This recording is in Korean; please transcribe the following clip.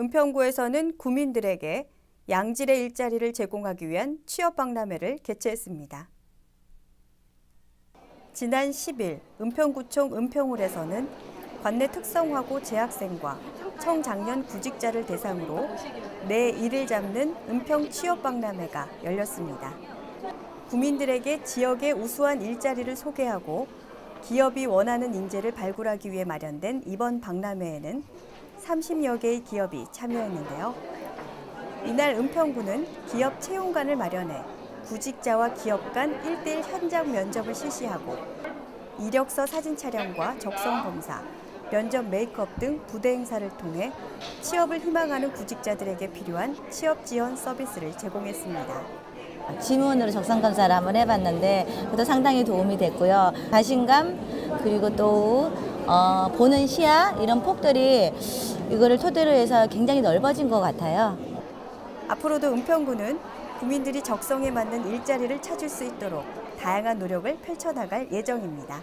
은평구에서는 구민들에게 양질의 일자리를 제공하기 위한 취업 박람회를 개최했습니다. 지난 10일 은평구청 은평홀에서는 관내 특성화고 재학생과 청장년 구직자를 대상으로 내 일을 잡는 은평 취업 박람회가 열렸습니다. 구민들에게 지역의 우수한 일자리를 소개하고 기업이 원하는 인재를 발굴하기 위해 마련된 이번 박람회에는 30여 개의 기업이 참여했는데요. 이날 은평구는 기업 채용관을 마련해 구직자와 기업 간 1대1 현장 면접을 실시하고 이력서 사진 촬영과 적성 검사, 면접 메이크업 등 부대 행사를 통해 취업을 희망하는 구직자들에게 필요한 취업 지원 서비스를 제공했습니다. 지문으로 적성 검사를 한번 해봤는데 그것도 상당히 도움이 됐고요. 자신감 그리고 또 어, 보는 시야 이런 폭들이 이거를 토대로 해서 굉장히 넓어진 것 같아요. 앞으로도 은평구는 국민들이 적성에 맞는 일자리를 찾을 수 있도록 다양한 노력을 펼쳐나갈 예정입니다.